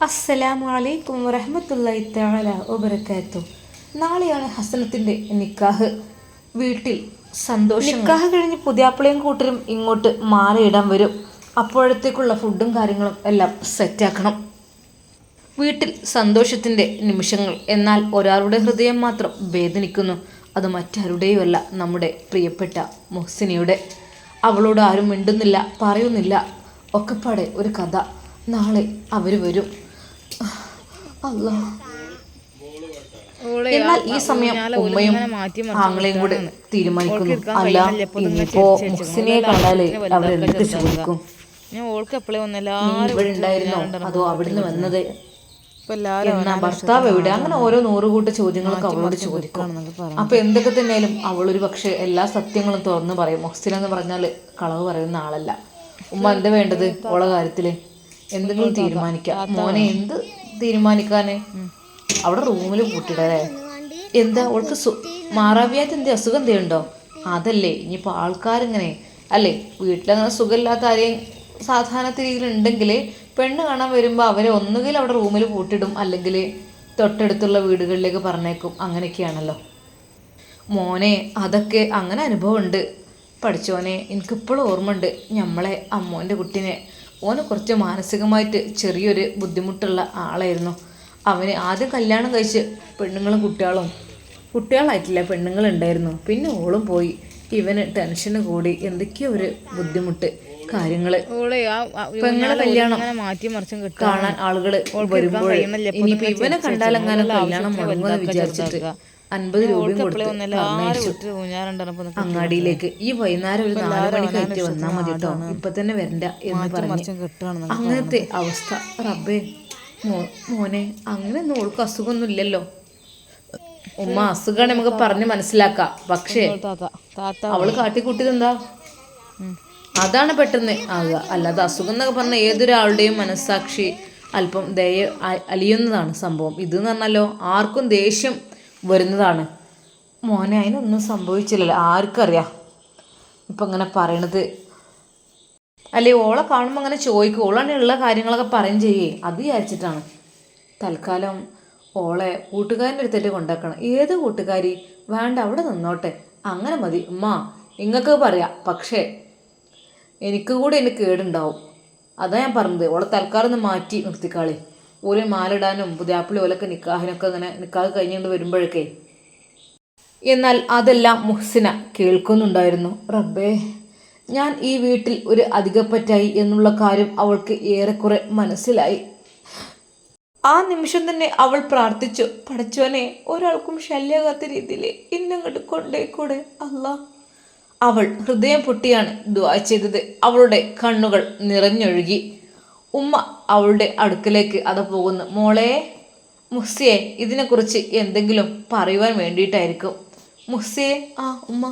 അസ്സലാമു അലൈക്കും വറഹമത്തല്ലാഹി തആല ഒബരക്കാത്തു നാളെയാണ് ഹസനത്തിന്റെ നിക്കാഹ്. വീട്ടിൽ സന്തോഷം നിക്കാഹ് കഴിഞ്ഞ് പുതിയാപ്പിളയും കൂട്ടരും ഇങ്ങോട്ട് മാറിയിടാൻ വരും. അപ്പോഴത്തേക്കുള്ള ഫുഡും കാര്യങ്ങളും എല്ലാം സെറ്റാക്കണം വീട്ടിൽ സന്തോഷത്തിന്റെ നിമിഷങ്ങൾ. എന്നാൽ ഒരാളുടെ ഹൃദയം മാത്രം വേദനിക്കുന്നു. അത് മറ്റാരുടെയുമല്ല നമ്മുടെ പ്രിയപ്പെട്ട മുഹ്സിനിയുടെ. അവളോട് ആരും മിണ്ടുന്നില്ല പറയുന്നില്ല. ഒക്കെപ്പാടെ ഒരു കഥ. നാളെ അവർ വരും. എന്നാൽ ഈ സമയം ഉമ്മയും ആങ്ങളെയും കൂടെ തീരുമാനിക്കുന്നു. അല്ല ഇനിയിപ്പോ മുഹ്സിനിയെ കണ്ടാലേ അവരെന്തൊക്കെ ചോദിക്കും ഞാൻ ഓൾക്ക് എപ്പോഴേ അതോ അവിടുന്ന് വന്നത്? എന്നാ ഭർത്താവ് എവിടെ? അങ്ങനെ ഓരോ നൂറുകൂട്ട ചോദ്യങ്ങളൊക്കെ അവളോട് ചോദിക്കും. അപ്പൊ എന്തൊക്കെ തന്നെയാലും അവളൊരു പക്ഷെ എല്ലാ സത്യങ്ങളും തുറന്നു പറയും. മൊഹ്സിൻ എന്ന് പറഞ്ഞാൽ കളവ് പറയുന്ന ആളല്ല. ഉമ്മ എന്താ വേണ്ടത്? ഓളെ കാര്യത്തിൽ എന്തെങ്കിലും തീരുമാനിക്കാം. മോനെ എന്ത് തീരുമാനിക്കാന്? അവിടെ റൂമിൽ പൂട്ടിടേ എന്താ അവൾക്ക് മാറാവിയാത്ത എന്തേ എന്ത് അസുഖം ഉണ്ടോ? അതല്ലേ ഇനിയിപ്പോൾ ആൾക്കാരിങ്ങനെ? അല്ലേ വീട്ടിലങ്ങനെ സുഖമില്ലാത്ത ആരെയും സാധാരണ രീതിയിൽ ഉണ്ടെങ്കിൽ പെണ്ണ് കാണാൻ വരുമ്പോൾ അവരെ ഒന്നുകിൽ അവിടെ റൂമിൽ പൂട്ടിടും അല്ലെങ്കിൽ തൊട്ടടുത്തുള്ള വീടുകളിലേക്ക് പറഞ്ഞേക്കും. അങ്ങനെയൊക്കെയാണല്ലോ. മോനെ അതൊക്കെ അങ്ങനെ അനുഭവമുണ്ട്. പഠിച്ചോനെ എനിക്കിപ്പോഴും ഓർമ്മയുണ്ട്. ഞമ്മളെ അമ്മോന്റെ കുട്ടീനെ. ഓന് കുറച്ച് മാനസികമായിട്ട് ചെറിയൊരു ബുദ്ധിമുട്ടുള്ള ആളായിരുന്നു. അവന് ആദ്യം കല്യാണം കഴിച്ച് പെണ്ണുങ്ങളും കുട്ടികളും കുട്ടികളായിട്ടില്ല പെണ്ണുങ്ങളുണ്ടായിരുന്നു. പിന്നെ ഓളും പോയി. ഇവന് ടെൻഷന് കൂടി. എന്തൊക്കെയോ ഒരു ബുദ്ധിമുട്ട് കാര്യങ്ങൾ. പെങ്ങളെ കല്യാണം കാണാൻ ആളുകൾ വരുമ്പോൾ ഇനിയിപ്പോ ഇവനെ കണ്ടാലെങ്ങാനും കല്യാണം മുടങ്ങുമെന്ന് വിചാരിച്ചിട്ട്. അൻപത് രൂപയും കൊടുത്ത് അങ്ങാടിയിലേക്ക് ഈ വൈകുന്നേരം ഒരു നാല് മണിക്കായിട്ട് വന്നാൽ മതി കേട്ടോ ഇപ്പൊ തന്നെ വരണ്ട എന്ന് പറഞ്ഞു അങ്ങനത്തെ അവസ്ഥ. റബ്ബേ മോനെ അങ്ങനെ ഓൾക്ക് അസുഖമൊന്നും ഇല്ലല്ലോ. ഉമ്മ അസുഖമാണ് നമുക്ക് പറഞ്ഞ് മനസ്സിലാക്കാം. പക്ഷേ അവൾ കാട്ടിക്കൂട്ടിയത് എന്താ? അതാണ് പെട്ടെന്ന് ആകുക അല്ലാതെ അസുഖം എന്നൊക്കെ പറഞ്ഞ ഏതൊരാളുടെയും മനസ്സാക്ഷി അല്പം ദയ അലിയുന്നതാണ് സംഭവം. ഇതെന്ന് പറഞ്ഞാലോ ആർക്കും ദേഷ്യം വരുന്നതാണ്. മോനെ അതിനൊന്നും സംഭവിച്ചില്ലല്ലോ. ആർക്കറിയാം. ഇപ്പം ഇങ്ങനെ പറയണത്. അല്ലേ ഓളെ കാണുമ്പോൾ അങ്ങനെ ചോദിക്കും. ഓളാണ് ഉള്ള കാര്യങ്ങളൊക്കെ പറയും ചെയ്യേ. അത് വിചാരിച്ചിട്ടാണ്. തൽക്കാലം ഓളെ കൂട്ടുകാരന്റെ അടുത്തേക്ക് കൊണ്ടാക്കണം. ഏത് കൂട്ടുകാരി? വേണ്ട അവിടെ നിന്നോട്ടെ. അങ്ങനെ മതി. ഉമ്മ നിങ്ങൾക്ക് പറയാം. പക്ഷേ എനിക്ക് കൂടെ എനിക്ക് കേടുണ്ടാവും. അതാ ഞാൻ പറഞ്ഞത്. ഓളെ തൽക്കാലം ഒന്ന് മാറ്റി നിർത്തിക്കാളി. ഓരോ മാലിടാനും പുതിയാപ്പിളി ഓലൊക്കെ നിക്കാഹിനൊക്കെ ഇങ്ങനെ നിക്കാഹ് കഴിഞ്ഞുകൊണ്ട് വരുമ്പോഴൊക്കെ എന്നാൽ അതെല്ലാം മുഹ്സിന കേൾക്കുന്നുണ്ടായിരുന്നു. റബ്ബേ ഞാൻ ഈ വീട്ടിൽ ഒരു അധികപ്പറ്റായി എന്നുള്ള കാര്യം അവൾക്ക് ഏറെക്കുറെ മനസ്സിലായി. ആ നിമിഷം തന്നെ അവൾ പ്രാർത്ഥിച്ചു പഠിച്ചവനെ ഒരാൾക്കും ശല്യാകാത്ത രീതിയിൽ ഇന്നങ്ങോട്ട് കൊണ്ടേക്കൂടെ അല്ല. അവൾ ഹൃദയം പൊട്ടിയാണ് ദ്വാ ചെയ്തത്. അവളുടെ കണ്ണുകൾ നിറഞ്ഞൊഴുകി. ഉമ്മ അവളുടെ അടുക്കലേക്ക് അത് പോകുന്നു. മോളെ മുസ്സിയെ ഇതിനെക്കുറിച്ച് എന്തെങ്കിലും പറയുവാൻ വേണ്ടിയിട്ടായിരിക്കും. മുസ്സിയെ ആ ഉമ്മ.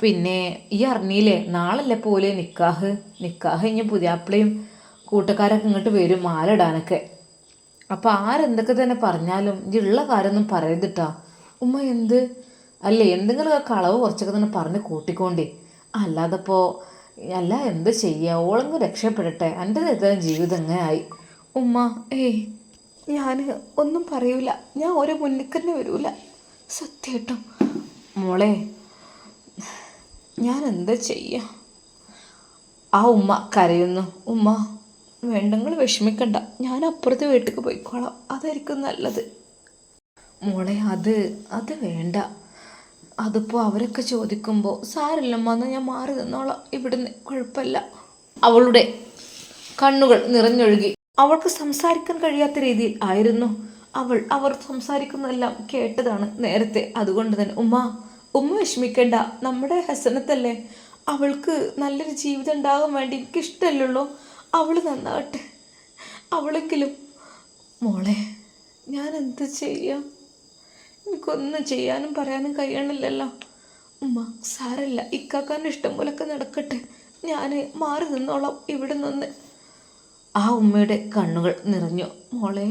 പിന്നെ ഈ അറിഞ്ഞില്ലേ നാളല്ലേ പോലെ നിക്കാഹ്? നിക്കാഹ് ഇനി പുതിയാപ്പിളയും കൂട്ടുകാരൊക്കെ ഇങ്ങോട്ട് വരും മാലിടാനൊക്കെ അപ്പോൾ ആരെന്തൊക്കെ തന്നെ പറഞ്ഞാലും ഇള്ള കാര്യമൊന്നും പറയരുതിട്ടാ. ഉമ്മ എന്ത്? അല്ലേ എന്തെങ്കിലും കളവ് കുറച്ചൊക്കെ തന്നെ പറഞ്ഞ് കൂട്ടിക്കൊണ്ടേ. അല്ലാതെ ഇപ്പോൾ അല്ല എന്ത് ചെയ്യുക ഓളങ്ങ് രക്ഷപ്പെടട്ടെ. എന്റെ ഏതായാലും ജീവിതം ആയി. ഉമ്മ ഏയ് ഞാൻ ഒന്നും പറയൂല. ഞാൻ ഓരോ മുന്നിക്കന്നെ വരൂല. സത്യട്ടോ. മോളെ ഞാൻ എന്താ ചെയ്യുക ആ ഉമ്മ കരയുന്നു. ഉമ്മ വേണ്ടങ്ങൾ വിഷമിക്കണ്ട. ഞാൻ അപ്പുറത്തെ വീട്ടിലേക്ക് പോയിക്കോളാം. അതായിരിക്കും നല്ലത്. മോളെ അത് അത് വേണ്ട. അതിപ്പോൾ അവരൊക്കെ ചോദിക്കുമ്പോൾ സാരില്ലമ്മ വന്ന് ഞാൻ മാറി നിന്നോളാം. ഇവിടുന്ന് കുഴപ്പമില്ല. അവളുടെ കണ്ണുകൾ നിറഞ്ഞൊഴുകി. അവൾക്ക് സംസാരിക്കാൻ കഴിയാത്ത രീതിയിൽ ആയിരുന്നു. അവൾ അവർ സംസാരിക്കുന്നതെല്ലാം കേട്ടതാണ് നേരത്തെ. അതുകൊണ്ട് തന്നെ ഉമ്മ ഉമ്മ വിഷമിക്കേണ്ട. നമ്മുടെ ഹസനത്തല്ലേ? അവൾക്ക് നല്ലൊരു ജീവിതം ഉണ്ടാകാൻ വേണ്ടി എനിക്ക് ഇഷ്ടമല്ലുള്ളൂ. അവൾ നന്നാവട്ടെ അവളെങ്കിലും മോളെ ഞാൻ എന്ത് ചെയ്യാം? എനിക്കൊന്നും ചെയ്യാനും പറയാനും കഴിയണില്ലല്ലോ. ഉമ്മ സാരല്ല ഇക്കാക്കാന്റെ ഇഷ്ടം പോലൊക്കെ നടക്കട്ടെ. ഞാൻ മാറി നിന്നോളാം ഇവിടെ നിന്ന്. ആ ഉമ്മയുടെ കണ്ണുകൾ നിറഞ്ഞു. മോളെ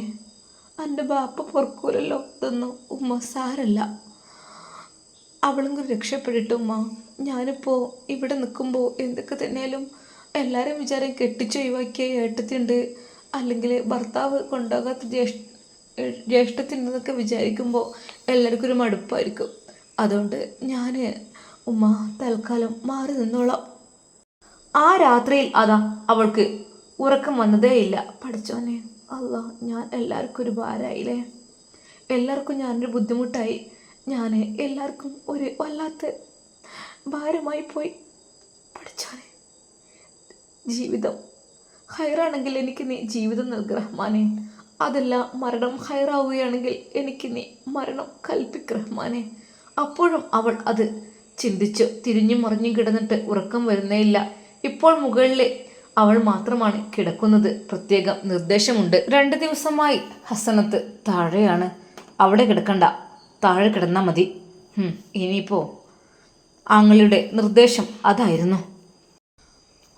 എന്റെ ബാപ്പ പൊറക്കൂലല്ലോ തന്നു ഉമ്മ സാരല്ല. അവളും രക്ഷപ്പെട്ടിട്ട് ഉമ്മ ഞാനിപ്പോൾ ഇവിടെ നിൽക്കുമ്പോൾ എന്തൊക്കെ തന്നെയാലും എല്ലാവരും വിചാരം കെട്ടിച്ചൊഴിവാക്കിയ ഏട്ടത്തിയുണ്ട്. അല്ലെങ്കിൽ ഭർത്താവ് കൊണ്ടാകാത്ത ജ്യേഷ്ഠ ജ്യേഷ്ഠത്തിനെന്നൊക്കെ വിചാരിക്കുമ്പോൾ എല്ലാവർക്കും ഒരു മടുപ്പായിരിക്കും. അതുകൊണ്ട് ഞാൻ ഉമ്മ തൽക്കാലം മാറി നിന്നോളാം. ആ രാത്രിയിൽ അതാ അവൾക്ക് ഉറക്കം വന്നതേയില്ല പഠിച്ചോനെ അല്ല ഞാൻ എല്ലാവർക്കും ഒരു ഭാരമായില്ലേ? എല്ലാവർക്കും ഞാനൊരു ബുദ്ധിമുട്ടായി. ഞാൻ എല്ലാവർക്കും ഒരു വല്ലാത്ത ഭാരമായി പോയി. പഠിച്ചോനെ ജീവിതം. ഹൈറാണെങ്കിൽ എനിക്ക് നീ ജീവിതം നൽകുക റഹ്മാനെ. അതല്ല മരണം ഹൈറാവുകയാണെങ്കിൽ എനിക്ക് നീ മരണം കൽപ്പിക്ക് റഹ്മാനെ. അപ്പോഴും അവൾ അത് ചിന്തിച്ചു. തിരിഞ്ഞു മറിഞ്ഞു കിടന്നിട്ട് ഉറക്കം വരുന്നേയില്ല. ഇപ്പോൾ മുകളിലെ അവൾ മാത്രമാണ് കിടക്കുന്നത്. പ്രത്യേകം നിർദ്ദേശമുണ്ട്. രണ്ട് ദിവസമായി ഹസനത്ത് താഴെയാണ്. അവിടെ കിടക്കണ്ട. താഴെ കിടന്നാൽ മതി. ഇനിയിപ്പോൾ ആങ്ങളുടെ നിർദ്ദേശം അതായിരുന്നു.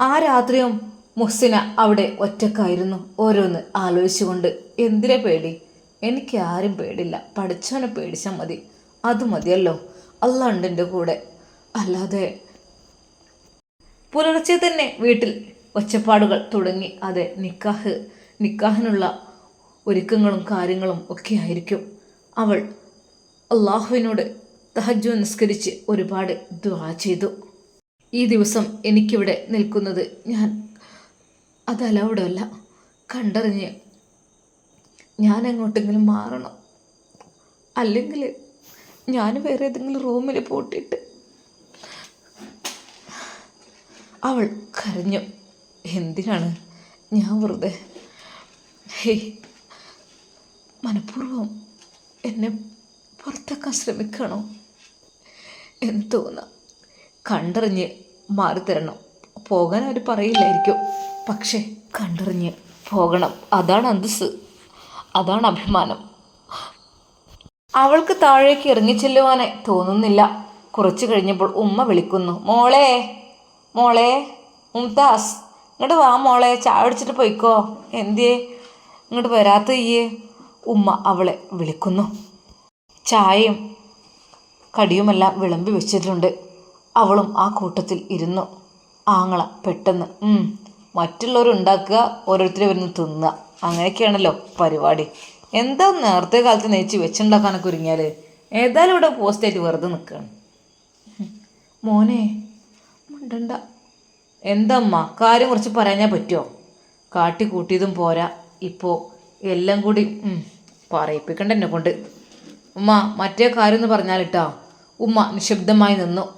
ആ രാത്രിയും മുഹ്സിന അവിടെ ഒറ്റക്കായിരുന്നു ഓരോന്ന് ആലോചിച്ചുകൊണ്ട്. എന്തിനെ പേടി? എനിക്ക് ആരും പേടില്ല. പഠിച്ചവനെ പേടിച്ചാൽ മതി. അത് മതിയല്ലോ. അല്ലാണ്ട് എന്റെ കൂടെ. അല്ലാതെ പുലർച്ചെ തന്നെ വീട്ടിൽ ഒച്ചപ്പാടുകൾ തുടങ്ങി. അതെ നിക്കാഹ്. നിക്കാഹിനുള്ള ഒരുക്കങ്ങളും കാര്യങ്ങളും ഒക്കെ ആയിരിക്കും. അവൾ അള്ളാഹുവിനോട് തഹജു നിസ്കരിച്ച് ഒരുപാട് ദ്വാ ചെയ്തു. ഈ ദിവസം എനിക്കിവിടെ നിൽക്കുന്നത് ഞാൻ അത് അലൗഡല്ല കണ്ടറിഞ്ഞ് ഞാൻ എങ്ങോട്ടെങ്കിലും മാറണം. അല്ലെങ്കിൽ ഞാൻ വേറെ ഏതെങ്കിലും റൂമിൽ പൂട്ടിയിട്ട് അവൾ കരഞ്ഞു. എന്തിനാണ് ഞാൻ വെറുതെ? ഹേയ് മനഃപൂർവം എന്നെ പുറത്താക്കാൻ ശ്രമിക്കണോ? എന്ന് തോന്നാം. കണ്ടറിഞ്ഞ് മാറിത്തരണം. പോകാൻ അവർ പറയില്ലായിരിക്കും. പക്ഷേ കണ്ടറിഞ്ഞ് പോകണം. അതാണ് അന്തസ് അതാണ് അഭിമാനം. അവൾക്ക് താഴേക്ക് ഇറങ്ങിച്ചെല്ലുവാനേ തോന്നുന്നില്ല. കുറച്ച് കഴിഞ്ഞപ്പോൾ ഉമ്മ വിളിക്കുന്നു. മോളെ മോളെ മുംതാസ് ഇങ്ങോട്ട് വാ മോളെ ചായ പോയിക്കോ. എന്തിയേ ഇങ്ങോട്ട് വരാത്ത ഈയേ. ഉമ്മ അവളെ വിളിക്കുന്നു. ചായയും കടിയുമെല്ലാം വിളമ്പി വെച്ചിട്ടുണ്ട്. അവളും ആ കൂട്ടത്തിൽ ഇരുന്നു. ആങ്ങള പെട്ടെന്ന്. "ഉം, മറ്റുള്ളവർ ഉണ്ടാക്കുക ഓരോരുത്തരെ വരുന്ന് തിന്നുക. അങ്ങനെയൊക്കെയാണല്ലോ പരിപാടി. എന്താ നേരത്തെ കാലത്ത് നെയ്ച്ച് വെച്ചുണ്ടാക്കാനൊക്കെ ഒരുങ്ങിയാൽ ഏതായാലും ഇവിടെ പോസ്റ്റായിട്ട് വെറുതെ നിൽക്കുകയാണ് മോനെ മുണ്ടണ്ട. എന്തമ്മ കാര്യം കുറച്ച് പറയാനേ പറ്റുമോ കാട്ടി കൂട്ടിയതും പോരാ. ഇപ്പോൾ എല്ലാം കൂടി പറയിപ്പിക്കണ്ട എന്നെ കൊണ്ട്. ഉമ്മ മറ്റേ കാര്യം എന്ന് പറഞ്ഞാലിട്ടാ. ഉമ്മ നിശബ്ദമായി നിന്നു.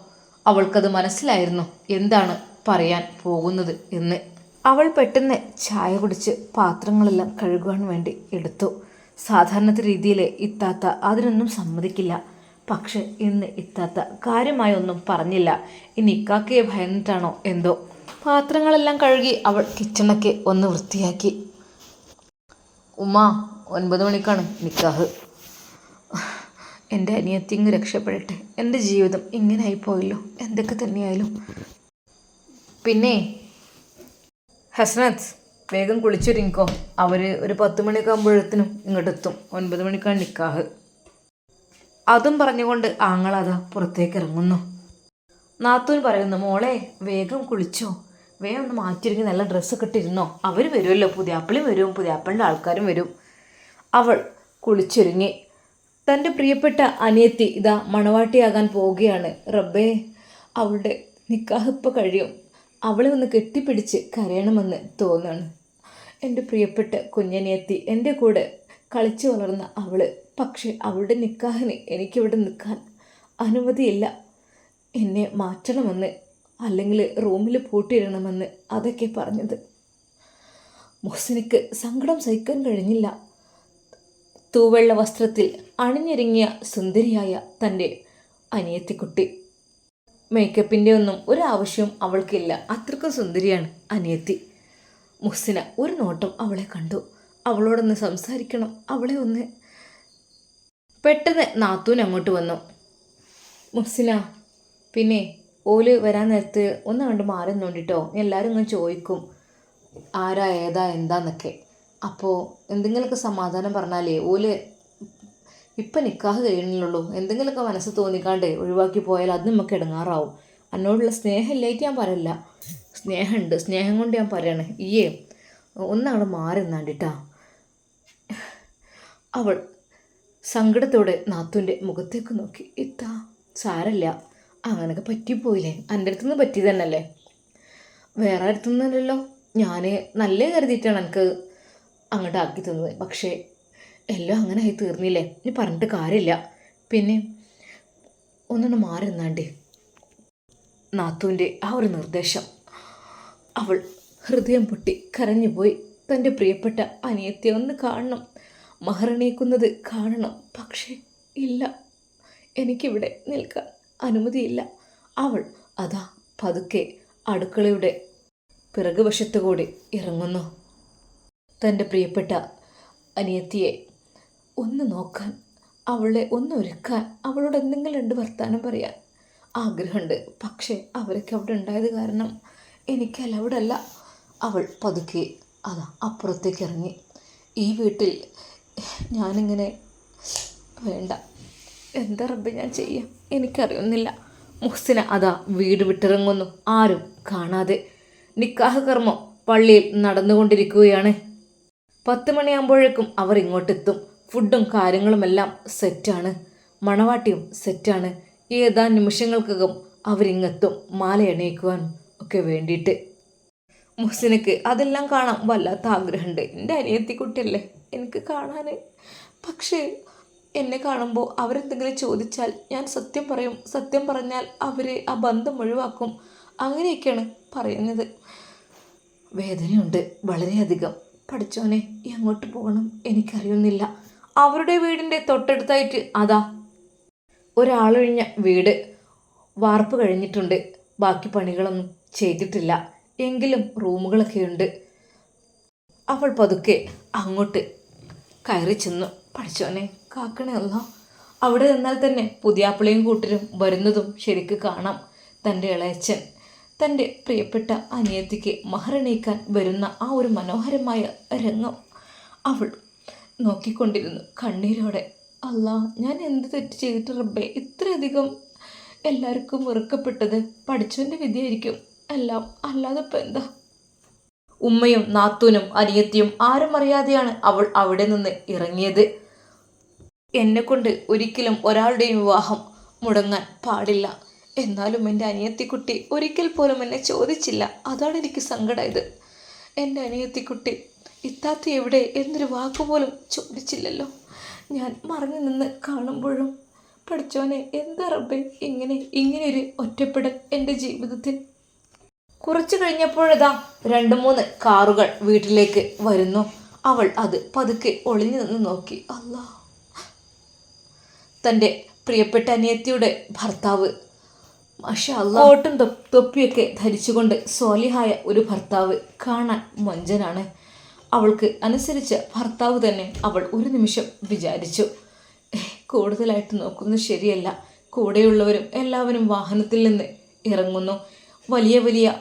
അവൾക്കത് മനസ്സിലായിരുന്നു. എന്താണ്? പറയാൻ പോകുന്നത് എന്ന്. അവൾ പെട്ടെന്ന് ചായ കുടിച്ച് പാത്രങ്ങളെല്ലാം കഴുകുവാൻ വേണ്ടി എടുത്തു. സാധാരണ രീതിയിൽ ഇത്താത്ത അതിനൊന്നും സമ്മതിക്കില്ല. പക്ഷെ ഇന്ന് ഇത്താത്ത കാര്യമായി ഒന്നും പറഞ്ഞില്ല. ഇനി ഇക്കാക്കയെ ഭയന്നിട്ടാണോ എന്തോ? പാത്രങ്ങളെല്ലാം കഴുകി അവൾ കിച്ചണൊക്കെ ഒന്ന് വൃത്തിയാക്കി. ഉമ്മ ഒൻപത് മണിക്കാണ് നിക്കാഹ്. എന്റെ അനിയത്തി ഇങ്ങ് രക്ഷപ്പെടട്ടെ. എന്റെ ജീവിതം ഇങ്ങനെ ആയിപ്പോയല്ലോ. എന്തൊക്കെ തന്നെയായാലും. പിന്നെ ഹസ്നത്ത് വേഗം കുളിച്ചൊരുങ്ങിക്കോ അവർ ഒരു പത്ത് മണിയൊക്കെ ആകുമ്പോഴത്തേനും ഇങ്ങോട്ട് എത്തും. ഒൻപത് മണിക്കാണ് നിക്കാഹ്. അതും പറഞ്ഞുകൊണ്ട് ആങ്ങളതാ പുറത്തേക്ക് ഇറങ്ങുന്നു. നാത്തൂൻ പറയുന്നു മോളെ വേഗം കുളിച്ചോ. വേഗം ഒന്ന് മാറ്റിയിരുങ്ങി നല്ല ഡ്രസ്സൊക്കെ ഇട്ടിരുന്നോ അവർ വരുമല്ലോ. പുതിയാപ്പിളും വരും. പുതിയാപ്പിളിന്റെ ആൾക്കാരും വരും. അവൾ കുളിച്ചൊരുങ്ങി തന്റെ പ്രിയപ്പെട്ട അനിയത്തി ഇതാ മണവാട്ടിയാകാൻ പോവുകയാണ്. റബ്ബേ അവളുടെ നിക്കാഹ് ഇപ്പോൾ കഴിയും. അവളെ ഒന്ന് കെട്ടിപ്പിടിച്ച് കരയണമെന്ന് തോന്നുകയാണ് എന്റെ പ്രിയപ്പെട്ട കുഞ്ഞനിയത്തി എന്റെ കൂടെ കളിച്ചു വളർന്ന അവൾ പക്ഷേ അവളുടെ നിക്കാഹിന് എനിക്കിവിടെ നിൽക്കാൻ അനുമതിയില്ല. എന്നെ മാറ്റണമെന്ന് അല്ലെങ്കിൽ റൂമിൽ പൂട്ടിയിടണമെന്ന് അതൊക്കെ പറഞ്ഞത്. മുഹസിനിക്ക് സങ്കടം സഹിക്കാൻ കഴിഞ്ഞില്ല. തൂവെള്ള വസ്ത്രത്തിൽ അണിഞ്ഞിറങ്ങിയ സുന്ദരിയായ തന്റെ അനിയത്തിക്കുട്ടി മേക്കപ്പിന്റെ ഒന്നും ഒരു ആവശ്യവും അവൾക്കില്ല. അത്രക്കും സുന്ദരിയാണ് അനിയത്തി. മുഹ്സിന ഒരു നോട്ടം അവളെ കണ്ടു. അവളോടൊന്ന് സംസാരിക്കണം. അവളെ ഒന്ന് പെട്ടെന്ന് നാത്തൂൻ അങ്ങോട്ട് വന്നു. മുഹ്സിന പിന്നെ ഓൽ വരാൻ നേരത്ത് ഒന്ന് കണ്ട് മാറി നോണ്ടിട്ടോ എല്ലാവരും ഇങ്ങനെ ചോദിക്കും ആരാ ഏതാ എന്താന്നൊക്കെ. അപ്പോൾ എന്തെങ്കിലുമൊക്കെ സമാധാനം പറഞ്ഞാലേ ഓൽ ഇപ്പം നിക്കാഹ് കഴിയണില്ലുള്ളൂ എന്തെങ്കിലുമൊക്കെ മനസ്സ് തോന്നിക്കാണ്ട് ഒഴിവാക്കി പോയാൽ അത് നമുക്ക് ഇടങ്ങാറാവും. എന്നോടുള്ള സ്നേഹമില്ലായിട്ട് ഞാൻ പറയില്ല. സ്നേഹമുണ്ട്. സ്നേഹം കൊണ്ട് ഞാൻ പറയണേ ഈയേ ഒന്നവിടെ മാറി നിന്നാണ്ടിട്ടാ. അവൾ സങ്കടത്തോടെ നാത്തുവിന്റെ മുഖത്തേക്ക് നോക്കി. ഇത്താ സാരല്ല. അങ്ങനെയൊക്കെ പറ്റിപ്പോയില്ലേ? എന്റെ അടുത്തുനിന്ന് പറ്റി തന്നെയല്ലേ? വേറെ അടുത്തുനിന്നല്ലോ ഞാൻ നല്ല കരുതിയിട്ടാണ് എനിക്ക് അങ്ങോട്ട് ആക്കി തന്നത്. പക്ഷേ എല്ലാം അങ്ങനെ ആയി തീർന്നില്ലേ? ഇനി പറഞ്ഞിട്ട് കാര്യമില്ല. പിന്നെ ഒന്നുകൊണ്ട് മാറി നിന്നാണ്ടേ. നാത്തുവിന്റെ ആ ഒരു നിർദ്ദേശം. അവൾ ഹൃദയം പൊട്ടി കരഞ്ഞുപോയി. തന്റെ പ്രിയപ്പെട്ട അനിയത്തെ ഒന്ന് കാണണം. മഹർണീക്കുന്നത് കാണണം. പക്ഷേ ഇല്ല. എനിക്കിവിടെ നിൽക്കാൻ അനുമതിയില്ല. അവൾ അതാ പതുക്കെ അടുക്കളയുടെ പിറകുവശത്തു കൂടി ഇറങ്ങുന്നു. തന്റെ പ്രിയപ്പെട്ട അനിയത്തിയെ ഒന്ന് നോക്കാൻ അവളെ ഒന്ന് ഒരുക്കാൻ അവളോട് എന്തെങ്കിലും രണ്ട് വർത്താനം പറയാൻ ആഗ്രഹമുണ്ട്. പക്ഷേ അവരൊക്കെ അവിടെ ഉണ്ടായത് കാരണം എനിക്കല്ല അവിടെ അല്ല അവൾ പതുക്കെ അതാ അപ്പുറത്തേക്ക് ഇറങ്ങി. ഈ വീട്ടിൽ ഞാനിങ്ങനെ വേണ്ട. എന്താ റബ്ബ് ഞാൻ ചെയ്യാം? എനിക്കറിയുന്നില്ല. മുഹ്സിന അതാ വീട് വിട്ടിറങ്ങുന്നു. ആരും കാണാതെ. നിക്കാഹ് കർമ്മം പള്ളിയിൽ നടന്നുകൊണ്ടിരിക്കുകയാണ്. പത്ത് മണിയാകുമ്പോഴേക്കും അവർ ഇങ്ങോട്ടെത്തും. ഫുഡും കാര്യങ്ങളുമെല്ലാം സെറ്റാണ്. മണവാട്ടിയും സെറ്റാണ്. ഏതാ നിമിഷങ്ങൾക്കകം അവരിങ്ങെത്തും മാല എണീക്കുവാൻ ഒക്കെ വേണ്ടിയിട്ട്. മുഹസിനക്ക് അതെല്ലാം കാണാൻ വല്ലാത്ത ആഗ്രഹമുണ്ട്. എന്റെ അനിയത്തിക്കുട്ടിയല്ലേ എനിക്ക് കാണാൻ പക്ഷേ എന്നെ കാണുമ്പോൾ അവരെന്തെങ്കിലും ചോദിച്ചാൽ ഞാൻ സത്യം പറയും. സത്യം പറഞ്ഞാൽ അവർ ആ ബന്ധം ഒഴിവാക്കും. അങ്ങനെയൊക്കെയാണ് പറയുന്നത്. വേദനയുണ്ട് വളരെയധികം. പഠിച്ചോനെ എങ്ങോട്ട് പോകണം എനിക്കറിയുന്നില്ല. അവരുടെ വീടിന്റെ തൊട്ടടുത്തായിട്ട് അതാ ഒരാളൊഴിഞ്ഞ വീട്. വാർപ്പ് കഴിഞ്ഞിട്ടുണ്ട്. ബാക്കി പണികളൊന്നും ചെയ്തിട്ടില്ല. എങ്കിലും റൂമുകളൊക്കെ ഉണ്ട്. അവൾ പതുക്കെ അങ്ങോട്ട് കയറി ചെന്നു. പഠിച്ചോനെ കാക്കണേ അവിടെ നിന്നാൽ തന്നെ പുതിയാപ്പിളയും കൂട്ടരും വരുന്നതും ശരിക്ക് കാണാം. തന്റെ ഇളയച്ചൻ തന്റെ പ്രിയപ്പെട്ട അനിയത്തിക്ക് മഹരണീക്കാൻ വരുന്ന ആ ഒരു മനോഹരമായ രംഗം അവൾ നോക്കിക്കൊണ്ടിരുന്നു. കണ്ണീരോടെ. അല്ല ഞാൻ എന്ത് തെറ്റ് ചെയ്തിട്ട് റബ്ബേ ഇത്രയധികം എല്ലാവർക്കും വെറുക്കപ്പെട്ടത്? പഠിച്ചവന്റെ വിധിയായിരിക്കും. എല്ലാം അല്ലാതെ ഇപ്പം എന്താ? ഉമ്മയും നാത്തൂനും അനിയത്തിയും ആരും അറിയാതെയാണ് അവൾ അവിടെ നിന്ന് ഇറങ്ങിയത്. എന്നെക്കൊണ്ട് ഒരിക്കലും ഒരാളുടെയും വിവാഹം മുടങ്ങാൻ പാടില്ല. എന്നാലും എന്റെ അനിയത്തിക്കുട്ടി ഒരിക്കൽ പോലും എന്നെ ചോദിച്ചില്ല. അതാണ് എനിക്ക് സങ്കടമായത് എന്റെ അനിയത്തിക്കുട്ടി ഇത്താത്ത എവിടെ എന്നൊരു വാക്കുപോലും ചോദിച്ചില്ലല്ലോ. ഞാൻ മറഞ്ഞു നിന്ന് കാണുമ്പോഴും പഠിച്ചോനെ എന്താ റബ്ബേ ഇങ്ങനെ ഇങ്ങനെയൊരു ഒറ്റപ്പെടൽ എന്റെ ജീവിതത്തിൽ? കുറച്ചു കഴിഞ്ഞപ്പോഴതാ രണ്ട് മൂന്ന് കാറുകൾ വീട്ടിലേക്ക് വരുന്നു. അവൾ അത് പതുക്കെ ഒളിഞ്ഞു നിന്ന് നോക്കി. അല്ലാ. തന്റെ പ്രിയപ്പെട്ട അനിയത്തിയുടെ ഭർത്താവ്. കോട്ടും തൊപ്പിയൊക്കെ ധരിച്ചുകൊണ്ട് സോലിഹായ ഒരു ഭർത്താവ് കാണാൻ മൊഞ്ചനാണ് അവൾക്ക് അനുസരിച്ച് ഭർത്താവ് തന്നെ അവൾ ഒരു നിമിഷം വിചാരിച്ചു. "ഏഹ്, കൂടുതലായിട്ട് നോക്കുന്നത് ശരിയല്ല. കൂടെയുള്ളവരും എല്ലാവരും വാഹനത്തിൽ നിന്ന് ഇറങ്ങുന്നു. വലിയ വലിയ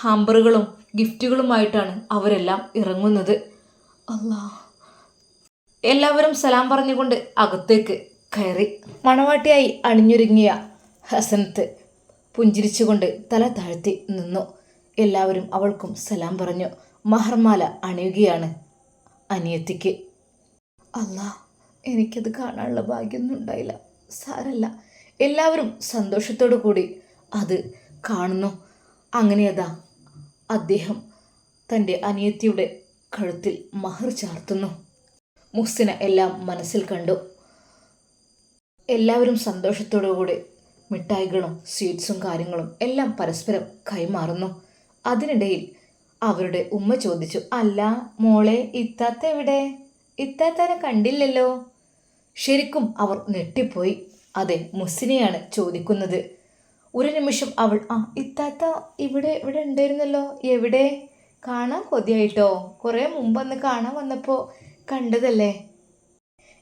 ഹാമ്പറുകളും ഗിഫ്റ്റുകളുമായിട്ടാണ് അവരെല്ലാം ഇറങ്ങുന്നത്. അല്ലാ എല്ലാവരും സലാം പറഞ്ഞുകൊണ്ട് അകത്തേക്ക് കയറി. മണവാട്ടിയായി അണിഞ്ഞൊരുങ്ങിയ ഹസനത്ത് പുഞ്ചിരിച്ചുകൊണ്ട് തല താഴ്ത്തി നിന്നു. എല്ലാവരും അവൾക്കും സലാം പറഞ്ഞു. മഹർമാല അണിയുകയാണ് അനിയത്തിക്ക്. അല്ലാ എനിക്കത് കാണാനുള്ള ഭാഗ്യമൊന്നും ഉണ്ടായില്ല. സാരല്ല. എല്ലാവരും സന്തോഷത്തോടു കൂടി അത് കാണുന്നു. അങ്ങനെയതാ അദ്ദേഹം തന്റെ അനിയത്തിയുടെ കഴുത്തിൽ മഹർ ചാർത്തുന്നു. മുസ്സിന എല്ലാം മനസ്സിൽ കണ്ടു. എല്ലാവരും സന്തോഷത്തോടു കൂടി മിഠായികളും സ്വീറ്റ്സും കാര്യങ്ങളും എല്ലാം പരസ്പരം കൈമാറുന്നു. അതിനിടയിൽ അവരുടെ ഉമ്മ ചോദിച്ചു അല്ല മോളെ ഇത്താത്ത എവിടെ? ഇത്താത്തനെ കണ്ടില്ലല്ലോ? ശരിക്കും അവർ ഞെട്ടിപ്പോയി. അതെ മുസ്സിനെയാണ് ചോദിക്കുന്നത്. ഒരു നിമിഷം അവൾ ആ ഇത്താത്ത ഇവിടെ ഇവിടെ ഉണ്ടായിരുന്നല്ലോ എവിടെ? കാണാൻ കൊതിയായിട്ടോ? കുറേ മുമ്പൊന്ന് കാണാൻ വന്നപ്പോൾ കണ്ടതല്ലേ?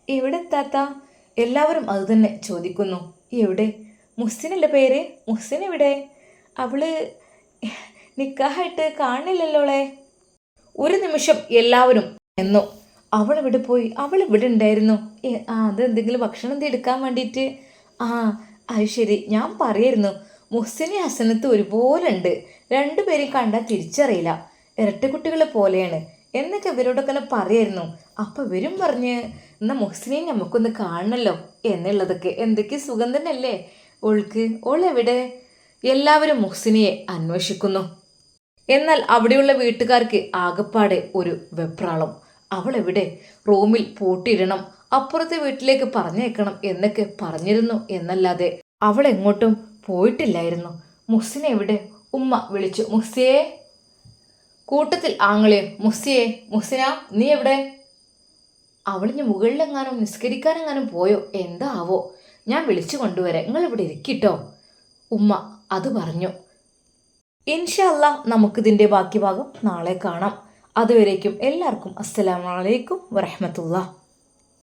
എവിടെ എത്താത്ത എല്ലാവരും അത് തന്നെ ചോദിക്കുന്നു. എവിടെ? മുസ്സിനല്ലേ പേര്? മുസ്സിൻ എവിടെ അവൾ നിക്കാഹായിട്ട് കാണില്ലല്ലോളെ ഒരു നിമിഷം എല്ലാവരും എന്നു അവൾ ഇവിടെ പോയി? അവൾ ഇവിടെ ഉണ്ടായിരുന്നു? ആ അതെന്തെങ്കിലും ഭക്ഷണം എടുക്കാൻ വേണ്ടിയിട്ട്? ആ അത് ശരി. ഞാൻ പറയായിരുന്നു മുഹ്സിനി ഹസനത്ത് ഒരുപോലെ ഉണ്ട്. രണ്ടുപേരും കണ്ടാൽ തിരിച്ചറിയില്ല. ഇരട്ടക്കുട്ടികളെ പോലെയാണ്. എന്നൊക്കെ ഇവരോടൊക്കെ പറയായിരുന്നു. അപ്പം ഇവരും പറഞ്ഞ് എന്നാൽ മുഹ്സിനെ നമുക്കൊന്ന് കാണണല്ലോ എന്നുള്ളതൊക്കെ. എന്തൊക്കെ സുഗന്ധനല്ലേ ഓൾക്ക് ഓൾ എവിടെ? എല്ലാവരും മുഹ്സിനിയെ അന്വേഷിക്കുന്നു. എന്നാൽ അവിടെയുള്ള വീട്ടുകാർക്ക് ആകപ്പാടെ ഒരു വെപ്രാളം. അവൾ എവിടെ റൂമിൽ പൂട്ടിയിടണം. അപ്പുറത്തെ വീട്ടിലേക്ക് പറഞ്ഞേക്കണം എന്നൊക്കെ പറഞ്ഞിരുന്നു എന്നല്ലാതെ അവൾ എങ്ങോട്ടും പോയിട്ടില്ലായിരുന്നു. മുസ്സിനെ എവിടെ? ഉമ്മ വിളിച്ചു. മുസ്സിയെ? കൂട്ടത്തിൽ ആങ്ങളെ മുസ്സിയെ മുസ്സിന നീ എവിടെ? അവളിഞ്ഞ് മുകളിലെങ്ങാനും നിസ്കരിക്കാനെങ്ങാനും പോയോ? എന്താവോ? ഞാൻ വിളിച്ചു കൊണ്ടുവരാം. നിങ്ങൾ ഇവിടെ ഇരിക്കിട്ടോ? ഉമ്മ അത് പറഞ്ഞു. ഇൻഷല്ല നമുക്കിതിന്റെ ബാക്കി ഭാഗം നാളെ കാണാം. അതുവരേക്കും എല്ലാവർക്കും അസ്സലാമലൈക്കും വറഹമത്തുള്ള